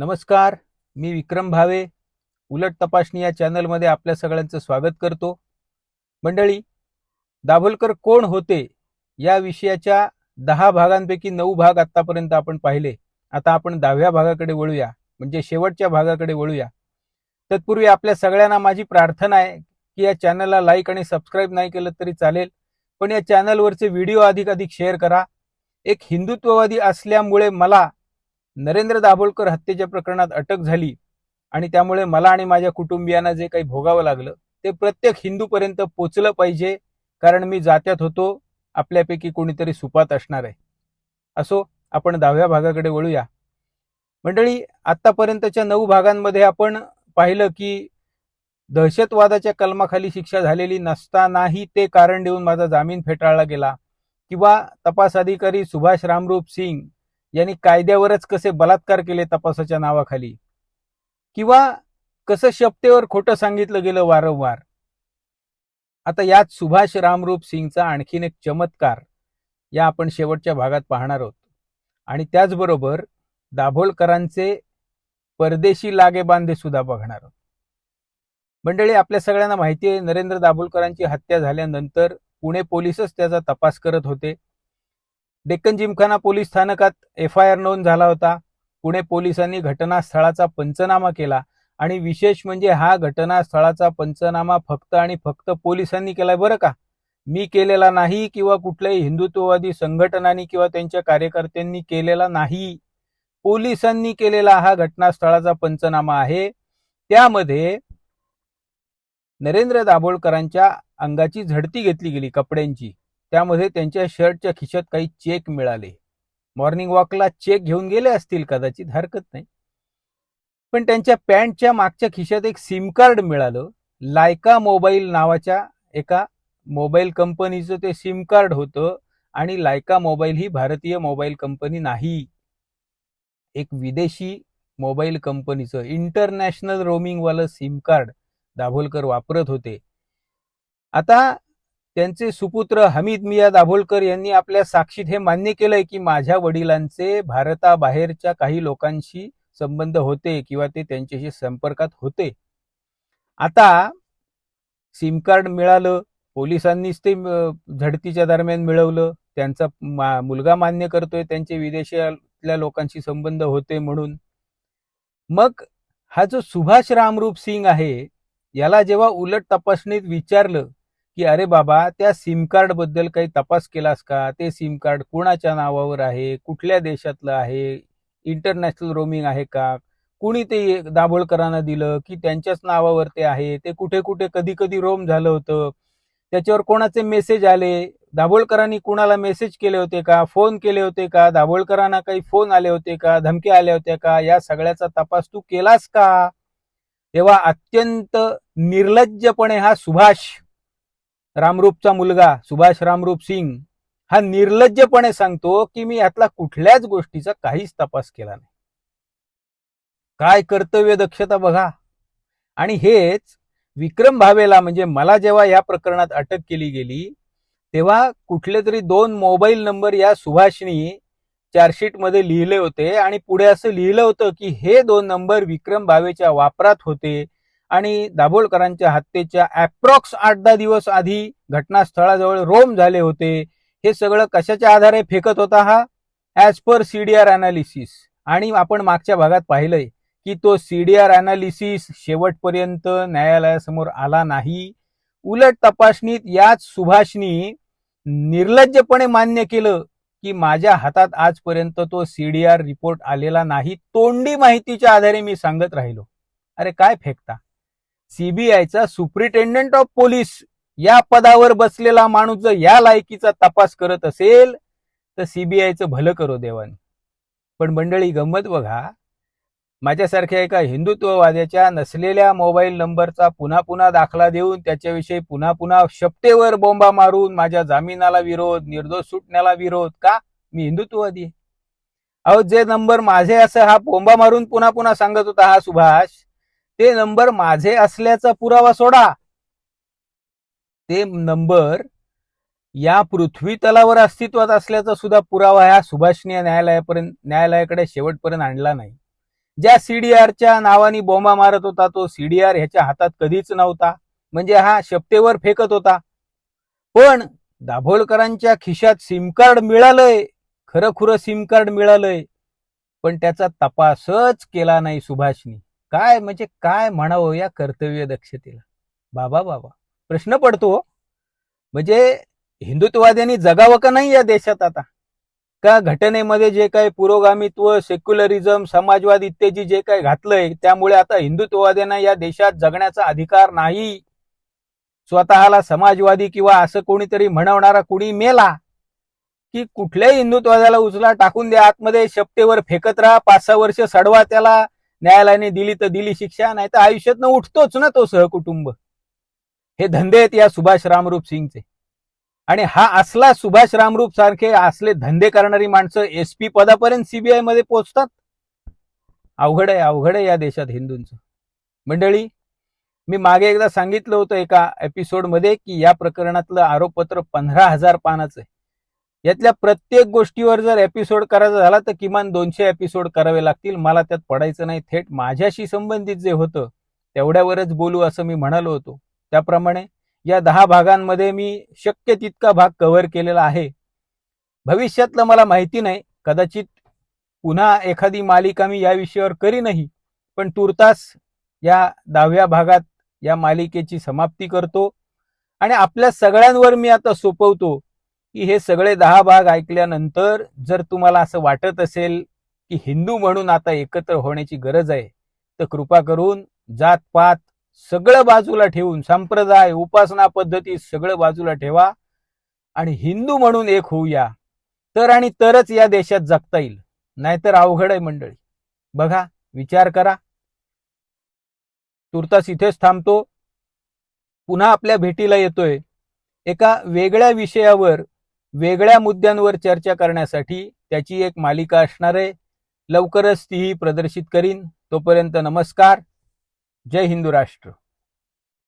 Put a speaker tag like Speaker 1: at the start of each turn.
Speaker 1: नमस्कार मी विक्रम भावे. उलट तपासणी या चॅनलमध्ये आपल्या सगळ्यांचं स्वागत करतो. मंडळी दाभोलकर कोण होते या विषयाच्या दहा भागांपैकी नऊ भाग आतापर्यंत आपण पाहिले. आता आपण दहाव्या भागाकडे वळूया म्हणजे शेवटच्या भागाकडे वळूया. तत्पूर्वी आपल्या सगळ्यांना माझी प्रार्थना आहे की या चॅनलला लाईक आणि सबस्क्राईब नाही केलं तरी चालेल पण या चॅनलवरचे व्हिडिओ अधिक अधिक शेअर करा. एक हिंदुत्ववादी असल्यामुळे मला नरेंद्र दाभोलकर हत्येच्या प्रकरणात अटक झाली आणि त्यामुळे मला आणि माझ्या कुटुंबियांना जे काही भोगावं लागलं ते प्रत्येक हिंदूपर्यंत पोचलं पाहिजे कारण मी जात्यात होतो आपल्यापैकी कोणीतरी सुपात असणार आहे. असो आपण दहाव्या भागाकडे वळूया. मंडळी आत्तापर्यंतच्या नऊ भागांमध्ये आपण पाहिलं की दहशतवादाच्या कलमाखाली शिक्षा झालेली नसतानाही ते कारण देऊन माझा जामीन फेटाळला गेला किंवा तपास अधिकारी सुभाष रामरूप सिंग यांनी कायद्यावरच कसे बलात्कार केले तपासाच्या नावाखाली? किंवा कसं शपतेवर खोटं सांगितलं गेलं वारंवार? आता यात सुभाष रामरूप सिंगचा आणखीन एक चमत्कार या आपण शेवटच्या भागात पाहणार आहोत. आणि त्याचबरोबर दाभोलकरांचे परदेशी लागे बांधे सुद्धा बघणार आहोत. मंडळी आपल्या सगळ्यांना माहिती आहे नरेंद्र दाभोलकरांची हत्या झाल्यानंतर पुणे पोलीसच त्याचा तपास करत होते. डेक्कन जिमखाना पोलीस स्थानकात एफ आय आर नोंद झाला होता. पुणे पोलिसांनी घटनास्थळाचा पंचनामा केला आणि विशेष म्हणजे हा घटनास्थळाचा पंचनामा फक्त आणि फक्त पोलिसांनी केलाय बरं का? मी केलेला नाही किंवा कुठल्याही हिंदुत्ववादी संघटनांनी किंवा त्यांच्या कार्यकर्त्यांनी केलेला नाही. पोलिसांनी केलेला हा घटनास्थळाचा पंचनामा आहे. त्यामध्ये नरेंद्र दाभोळकरांच्या अंगाची झडती घेतली गेली कपड्यांची. त्यामध्ये त्यांच्या शर्टच्या खिशात काही चेक मिळाले. मॉर्निंग वॉकला चेक घेऊन गेले असतील कदाचित हरकत नाही. पण त्यांच्या पॅन्टच्या मागच्या खिशात एक सिम कार्ड मिळालं. लायका मोबाईल नावाच्या एका मोबाईल कंपनीचं ते सिम कार्ड होतं आणि लायका मोबाईल ही भारतीय मोबाईल कंपनी नाही. एक विदेशी मोबाईल कंपनीचं इंटरनॅशनल रोमिंगवालं सिम कार्ड दाभोलकर वापरत होते. आता त्यांचे सुपुत्र हमीद मिया दाभोलकर यांनी आपल्या साक्षीत हे मान्य केलंय की माझ्या वडिलांचे भारताबाहेरच्या काही लोकांशी संबंध होते किंवा ते त्यांच्याशी संपर्कात होते. आता सिम कार्ड मिळालं पोलिसांनीच ते झडतीच्या दरम्यान मिळवलं त्यांचा मुलगा मान्य करतोय त्यांचे विदेशातल्या लोकांशी संबंध होते म्हणून. मग हा जो सुभाष रामरूप सिंग आहे याला जेव्हा उलट तपासणीत विचारलं की अरे बाबा त्या सिम कार्डबद्दल काही तपास केलास का? ते सिम कार्ड कुणाच्या नावावर आहे? कुठल्या देशातलं आहे? इंटरनॅशनल रोमिंग आहे का? कुणी ते दाभोळकरांना दिलं की त्यांच्याच नावावर ते आहे? ते कुठे कुठे कधी कधी रोम झालं होतं. त्याच्यावर कोणाचे मेसेज आले? दाभोळकरांनी कुणाला मेसेज केले होते का? फोन केले होते का? दाभोळकरांना काही फोन आले होते का? धमके आल्या होत्या का? या सगळ्याचा तपास तू केलास का? तेव्हा अत्यंत निर्लज्जपणे हा सुभाष रामरूपचा मुलगा सुभाष रामरूप सिंग हा निर्लज्जपणे सांगतो की मी यातला कुठल्याच गोष्टीचा काहीच तपास केला नाही. काय कर्तव्य दक्षता बघा. आणि हेच विक्रम भावेला म्हणजे मला जेव्हा या प्रकरणात अटक केली गेली तेव्हा कुठले तरी दोन मोबाईल नंबर या सुभाषनी चार्जशीटमध्ये लिहिले होते आणि पुढे असं लिहिलं होतं की हे दोन नंबर विक्रम भावेच्या वापरात होते. आणि दाभोळकरांच्या हत्येच्या अप्रॉक्स आठ दहा दिवस आधी घटनास्थळाजवळ रोम झाले होते. हे सगळं कशाच्या आधारे फेकत होता हा? ऍज पर सीडीआर अनालिसिस आणि आपण मागच्या भागात पाहिलंय की तो सीडीआर अनालिसिस शेवटपर्यंत न्यायालयासमोर आला नाही. उलट तपासणीत याच सुभाषनी निर्लज्जपणे मान्य केलं की माझ्या हातात आजपर्यंत तो सीडीआर रिपोर्ट आलेला नाही. तोंडी माहितीच्या आधारे मी सांगत राहिलो. अरे काय फेकता? सीबीआयचा सुप्रिटेंडंट ऑफ पोलीस या पदावर बसलेला माणूस जर या लायकीचा तपास करत असेल तर सीबीआयचं भलं करो देवन. पण मंडळी गंमत बघा. माझ्यासारख्या एका हिंदुत्ववाद्याच्या नसलेल्या मोबाईल नंबरचा पुन्हा पुन्हा दाखला देऊन त्याच्याविषयी पुन्हा पुन्हा शपटेवर बोंबा मारून माझ्या जामिनाला विरोध निर्दोष सुटण्याला विरोध का? मी हिंदुत्ववादी अहो जे नंबर माझे असं हा बोंबा मारून पुन्हा पुन्हा सांगत होता हा सुभाष. ते नंबर माझे असल्याचा पुरावा सोडा. ते नंबर या पृथ्वी तलावर अस्तित्वात असल्याचा सुद्धा पुरावा ह्या सुभाषणीय न्यायालयापर्यंत न्यायालयाकडे शेवटपर्यंत आणला नाही. ज्या सीडीआरच्या नावाने बोंबा मारत होता तो सीडीआर ह्याच्या हातात कधीच नव्हता. म्हणजे हा शपतेवर फेकत होता. पण दाभोलकरांच्या खिशात सिम कार्ड मिळालंय. खरं खुरं सिम कार्ड मिळालंय. पण त्याचा तपासच केला नाही सुभाषनी. काय म्हणजे काय म्हणावं या कर्तव्य दक्षतेला? बाबा बाबा प्रश्न पडतो हो. म्हणजे हिंदुत्ववाद्यांनी जगावं का नाही या देशात आता? का घटनेमध्ये जे काही पुरोगामित्व सेक्युलरिझम समाजवाद इत्यादी जे काही घातलंय त्यामुळे आता हिंदुत्ववाद्यांना या देशात जगण्याचा अधिकार नाही? स्वतःला समाजवादी किंवा असं कोणीतरी म्हणवणारा कुणी मेला? की कुठल्याही हिंदुत्ववाद्याला उचला टाकून द्या आतमध्ये शपतेवर फेकत राहा पाच सहा वर्ष सडवा त्याला. न्यायालयाने दिली तर दिली शिक्षा नाही तर आयुष्यातनं उठतोच ना तो सहकुटुंब. हे धंदे आहेत या सुभाष रामरूप सिंगचे. आणि हा असला सुभाष रामरूप सारखे असले धंदे करणारी माणसं एसपी पदापर्यंत सीबीआयमध्ये पोहोचतात अवघड आहे अवघड आहे या देशात हिंदूंचं. मंडळी मी मागे एकदा सांगितलं होतं एका एपिसोडमध्ये की या प्रकरणातलं आरोपपत्र पंधरा हजार पानाचं आहे. यातल्या प्रत्येक गोष्टीवर जर एपिसोड करायचा झाला तर किमान दोनशे एपिसोड करावे लागतील. मला त्यात पडायचं नाही. थेट माझ्याशी संबंधित जे होतं तेवढ्यावरच बोलू असं मी म्हणालो होतो. त्याप्रमाणे या दहा भागांमध्ये मी शक्य तितका भाग कव्हर केलेला आहे. भविष्यातलं मला माहिती नाही. कदाचित पुन्हा एखादी मालिका मी या विषयावर करीनही पण तुर्तास या दहाव्या भागात या मालिकेची समाप्ती करतो. आणि आपल्या सगळ्यांवर मी आता सोपवतो. की हे सगळे दहा भाग ऐकल्यानंतर जर तुम्हाला असं वाटत असेल की हिंदू म्हणून आता एकत्र होण्याची गरज आहे तर कृपा करून जात पात सगळं बाजूला ठेवून संप्रदाय उपासना पद्धती सगळं बाजूला ठेवा आणि हिंदू म्हणून एक होऊया. तर आणि तरच या देशात जगता येईल. नाहीतर अवघड आहे मंडळी. बघा विचार करा. तुर्तास इथेच थांबतो. पुन्हा आपल्या भेटीला येतोय. एका वेगळ्या विषयावर वेगळ्या मुद्द्यांवर चर्चा करण्यासाठी त्याची एक मालिका असणार आहे. लवकरच तीही प्रदर्शित करीन. तोपर्यंत नमस्कार. जय हिंदू राष्ट्र.